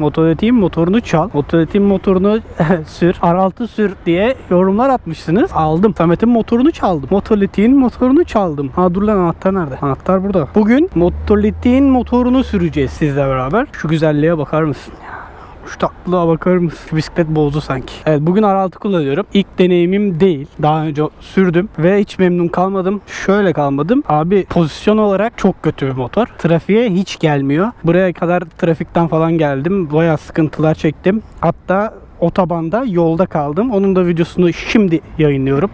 Motoretiğin motorunu çal. Motoretiğin motorunu sür. R6 sür diye yorumlar atmışsınız. Aldım. Samet'in motorunu çaldım. Motoretiğin motorunu çaldım. Ha dur lan anahtar nerede? Anahtar burada. Bugün Motoretiğin motorunu süreceğiz sizle beraber. Şu güzelliğe bakar mısın? Şu tatlılığa bakar mısın? Bisiklet bozdu sanki. Evet bugün R6 kullanıyorum. İlk deneyimim değil. Daha önce sürdüm ve hiç memnun kalmadım. Şöyle kalmadım. Abi pozisyon olarak çok kötü bir motor. Trafiğe hiç gelmiyor. Buraya kadar trafikten falan geldim. Bayağı sıkıntılar çektim. Hatta otobanda yolda kaldım. Onun da videosunu şimdi yayınlıyorum.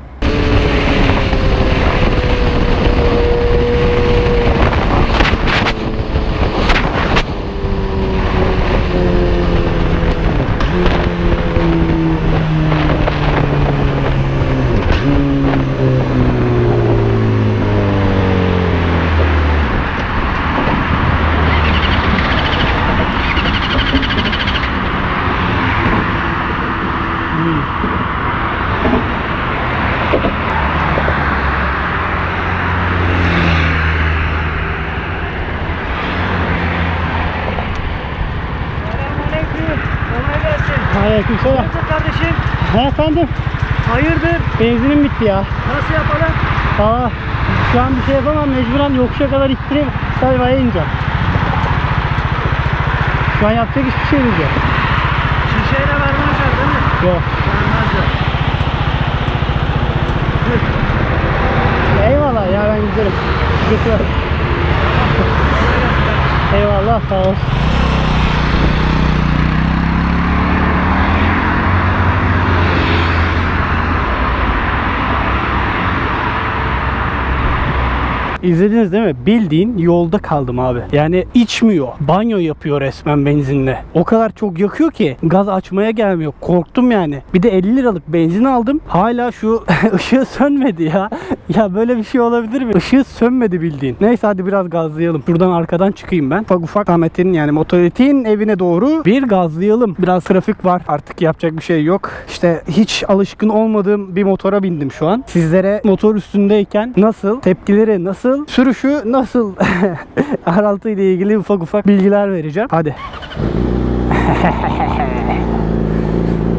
Ha efendim Hayırdır? benzinim bitti ya. Nasıl yapalım? Valla şu an bir şey yapamam mecburen yokuşa kadar ittirip sayvaya ineceğim. Şu an yapacak hiçbir şey yok. Şişeyle vermezler değil mi? Yok. Vermezler. Eyvallah ya ben giderim. Eyvallah sağ ol. İzlediniz değil mi? Bildiğin yolda kaldım abi. Yani içmiyor. Banyo yapıyor resmen benzinle. O kadar çok yakıyor ki gaz açmaya gelmiyor. Korktum yani. Bir de 50 liralık benzin aldım. Hala şu ışığı sönmedi ya. Ya böyle bir şey olabilir mi? Işığı sönmedi bildiğin. Neyse hadi biraz gazlayalım. Şuradan arkadan çıkayım ben. Ufak ufak Ahmet'in yani motoretin evine doğru bir gazlayalım. Biraz trafik var. Artık yapacak bir şey yok. İşte hiç alışkın olmadığım bir motora bindim şu an. Sizlere motor üstündeyken nasıl, tepkileri nasıl, sürüşü nasıl R6 ile ilgili ufak ufak bilgiler vereceğim. Hadi.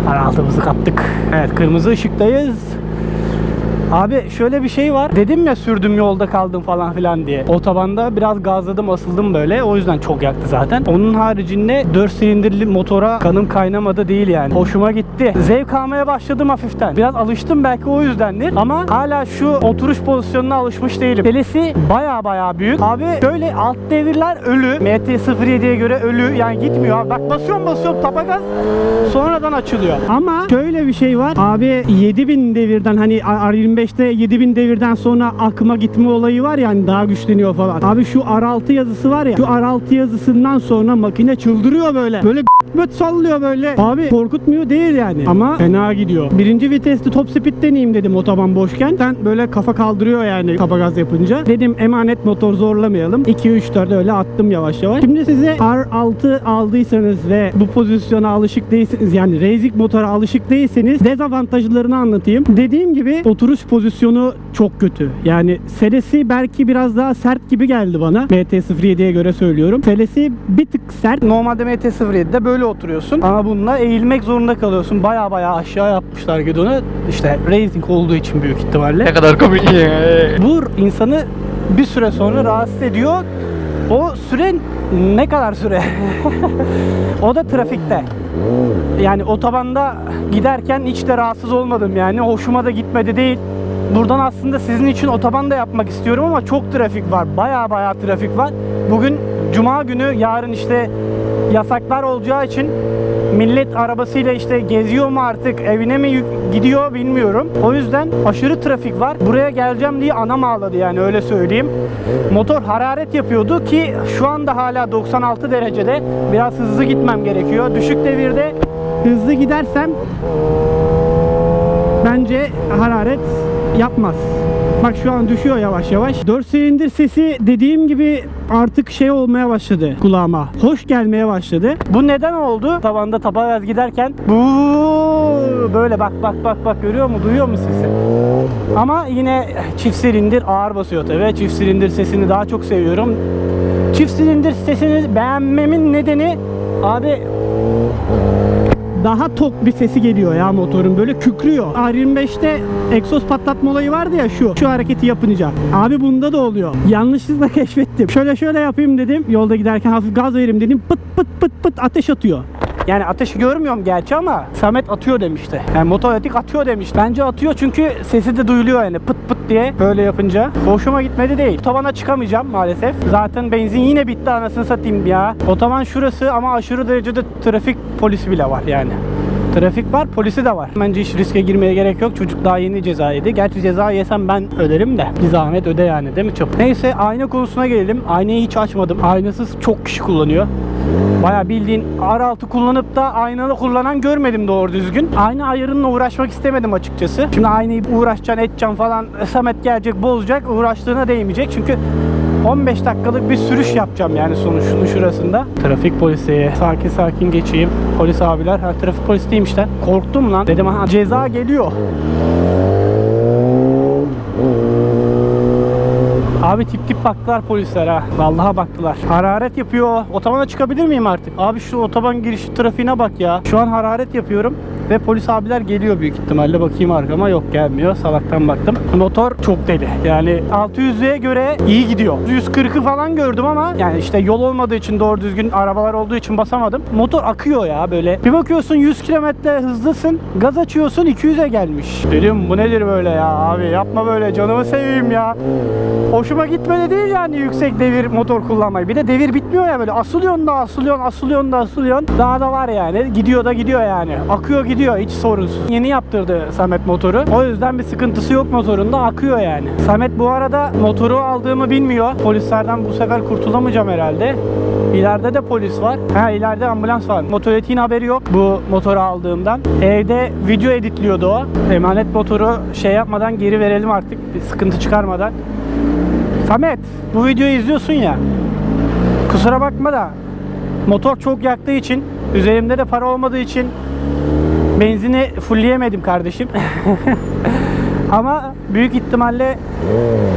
R6'mızı kaptık. Evet kırmızı ışıktayız. Abi şöyle bir şey var. Dedim ya sürdüm yolda kaldım falan filan diye. Otobanda biraz gazladım asıldım böyle. O yüzden çok yaktı zaten. Onun haricinde 4 silindirli motora kanım kaynamadı değil yani. Hoşuma gitti. Zevk almaya başladım hafiften. Biraz alıştım belki o yüzdendir. Ama hala şu oturuş pozisyonuna alışmış değilim. Pelesi baya baya büyük. Abi şöyle alt devirler ölü. MT-07'ye göre ölü. Yani gitmiyor. Bak basıyorum basıyorum tapa gaz sonradan açılıyor. Ama şöyle bir şey var. Abi 7000 devirden hani R25'te 7000 devirden sonra akıma gitme olayı var ya hani daha güçleniyor falan. Abi şu R6 yazısı var ya. Şu R6 yazısından sonra makine çıldırıyor böyle. Böyle göt sallıyor böyle. Abi korkutmuyor değil yani. Ama fena gidiyor. Birinci vitesli top speed deneyeyim dedim otoban boşken. Sen böyle kafa kaldırıyor yani kafa gaz yapınca. Dedim emanet motor zorlamayalım. 2 3 4 öyle attım yavaş yavaş. Şimdi size R6 aldıysanız ve bu pozisyona alışık değilseniz yani racing motora alışık değilseniz dezavantajlarını anlatayım. Dediğim gibi oturuş pozisyonu çok kötü. Yani selesi belki biraz daha sert gibi geldi bana. MT-07'ye göre söylüyorum. Selesi bir tık sert. Normalde MT-07'de böyle oturuyorsun. Ama bununla eğilmek zorunda kalıyorsun. Baya baya aşağı yapmışlar gidonu. İşte racing olduğu için büyük ihtimalle. Ne kadar komik. Bu insanı bir süre sonra rahatsız ediyor. O süre ne kadar süre? o da trafikte. Yani otobanda giderken hiç de rahatsız olmadım yani. Hoşuma da gitmedi değil. Buradan aslında sizin için otobanda yapmak istiyorum ama çok trafik var. Baya baya trafik var. Bugün cuma günü yarın işte yasaklar olacağı için millet arabasıyla işte geziyor mu artık evine mi gidiyor bilmiyorum. O yüzden aşırı trafik var. Buraya geleceğim diye anam ağladı yani öyle söyleyeyim. Motor hararet yapıyordu ki şu anda hala 96 derecede. Biraz hızlı gitmem gerekiyor. Düşük devirde hızlı gidersem bence hararet yapmaz. Bak şu an düşüyor yavaş yavaş. 4 silindir sesi dediğim gibi artık şey olmaya başladı kulağıma. Hoş gelmeye başladı. Bu neden oldu? Tavanda tapagaz giderken bu böyle bak bak bak bak görüyor mu? Duyuyor mu sesi? Ama yine çift silindir ağır basıyor tabii. Çift silindir sesini daha çok seviyorum. Çift silindir sesini beğenmemin nedeni abi daha tok bir sesi geliyor ya motorun böyle kükrüyor. R25'te egzoz patlatma olayı vardı ya şu. Şu hareketi yapınca. Abi bunda da oluyor. Yanlışlıkla keşfettim. Şöyle şöyle yapayım dedim. Yolda giderken hafif gaz vereyim dedim. Pıt pıt pıt pıt ateş atıyor. Yani ateşi görmüyorum gerçi ama Samet atıyor demişti. Yani motoretik atıyor demiş. Bence atıyor çünkü sesi de duyuluyor yani pıt pıt diye böyle yapınca. Hoşuma gitmedi değil. Otobana çıkamayacağım maalesef. Zaten benzin yine bitti anasını satayım ya. Otoban şurası ama aşırı derecede trafik polisi bile var yani. Trafik var, polisi de var. Bence hiç riske girmeye gerek yok. Çocuk daha yeni ceza yedi. Gerçi ceza yesem ben öderim de. Bir zahmet öde yani değil mi çok? Neyse ayna konusuna gelelim. Aynayı hiç açmadım. Aynasız çok kişi kullanıyor. Baya bildiğin R6 kullanıp da aynalı kullanan görmedim doğru düzgün. Ayna ayarınla uğraşmak istemedim açıkçası. Şimdi aynayı uğraşacaksın edeceksin falan. Samet gelecek bozacak uğraştığına değmeyecek. Çünkü 15 dakikalık bir sürüş yapacağım yani sonuçunun şurasında. Trafik polisi. Sakin sakin geçeyim. Polis abiler. Ha trafik polisi değilmiş. Korktum lan. Dedim ha ceza geliyor. Abi tip tip baktılar polisler ha. Vallahi baktılar. Hararet yapıyor. Otobana çıkabilir miyim artık? Abi şu otoban girişi trafiğine bak ya. Şu an hararet yapıyorum. Ve polis abiler geliyor büyük ihtimalle. Bakayım arkama. Yok gelmiyor. Salaktan baktım. Motor çok deli. Yani 600'lüğe göre iyi gidiyor. 140'ı falan gördüm ama yani işte yol olmadığı için doğru düzgün arabalar olduğu için basamadım. Motor akıyor ya böyle. Bir bakıyorsun 100 kilometre hızlısın. Gaz açıyorsun 200'e gelmiş. Dedim bu nedir böyle ya abi yapma böyle canımı seveyim ya. Hoşuma gitmedi değil yani yüksek devir motor kullanmayı. Bir de devir bitmiyor ya böyle asılıyorsun da asılıyorsun, asılıyorsun da asılıyorsun. Daha da var yani. Gidiyor da gidiyor yani. Akıyor gidiyor hiç sorunsuz. Yeni yaptırdı Samet motoru. O yüzden bir sıkıntısı yok motorunda. Akıyor yani. Samet bu arada motoru aldığımı bilmiyor. Polislerden bu sefer kurtulamayacağım herhalde. İleride de polis var. Ha ileride ambulans var. Motoretiğin haberi yok bu motoru aldığımdan. Evde video editliyordu o. Emanet motoru şey yapmadan geri verelim artık. Bir sıkıntı çıkarmadan. Samet bu videoyu izliyorsun ya. Kusura bakma da motor çok yaktığı için üzerimde de para olmadığı için benzini fullleyemedim kardeşim. Ama büyük ihtimalle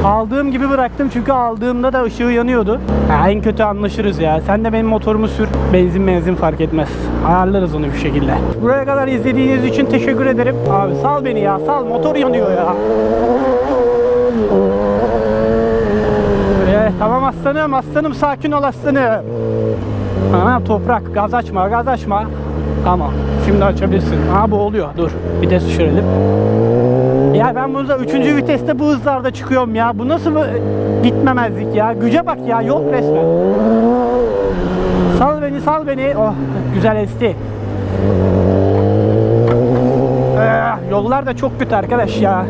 aldığım gibi bıraktım çünkü aldığımda da ışığı yanıyordu. Ha, en kötü anlaşırız ya. Sen de benim motorumu sür. Benzin benzin fark etmez. Ayarlarız onu bir şekilde. Buraya kadar izlediğiniz için teşekkür ederim. Abi sal beni ya sal motor yanıyor ya. Evet, tamam aslanım, aslanım sakin ol aslanım. Aha toprak, gaz açma, gaz açma. Tamam, şimdi açabilirsin. Aha bu oluyor, dur. De düşürelim. Ya ben burada 3. viteste bu hızlarda çıkıyorum ya. Bu nasıl gitmemezlik ya? Güce bak ya, yok resmen. Sal beni, sal beni. Oh, güzel esti. Eh, yollar da çok kötü arkadaş ya.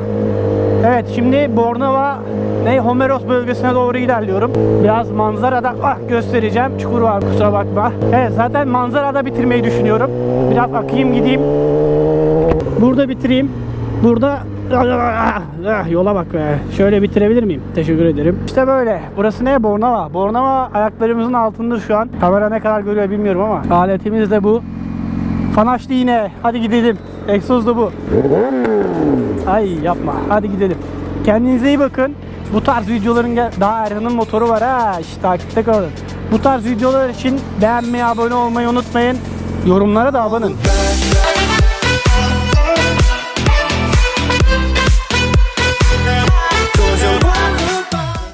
Evet şimdi Bornova ne Homeros bölgesine doğru ilerliyorum. Biraz manzarada ah göstereceğim. Çukur var kusura bakma. Evet zaten manzarada bitirmeyi düşünüyorum. Biraz akayım gideyim. Burada bitireyim. Burada Ah, ah, yola bak be. Şöyle bitirebilir miyim? Teşekkür ederim. İşte böyle. Burası ne? Bornova. Bornova ayaklarımızın altında şu an. Kamera ne kadar görüyor bilmiyorum ama. Aletimiz de bu. Fanaşlı yine. Hadi gidelim. Egzoz da bu. Ay yapma. Hadi gidelim. Kendinize iyi bakın. Bu tarz videoların daha Erhan'ın motoru var ha. İşte takipte kalın. Bu tarz videolar için beğenmeyi, abone olmayı unutmayın. Yorumlara da abonun.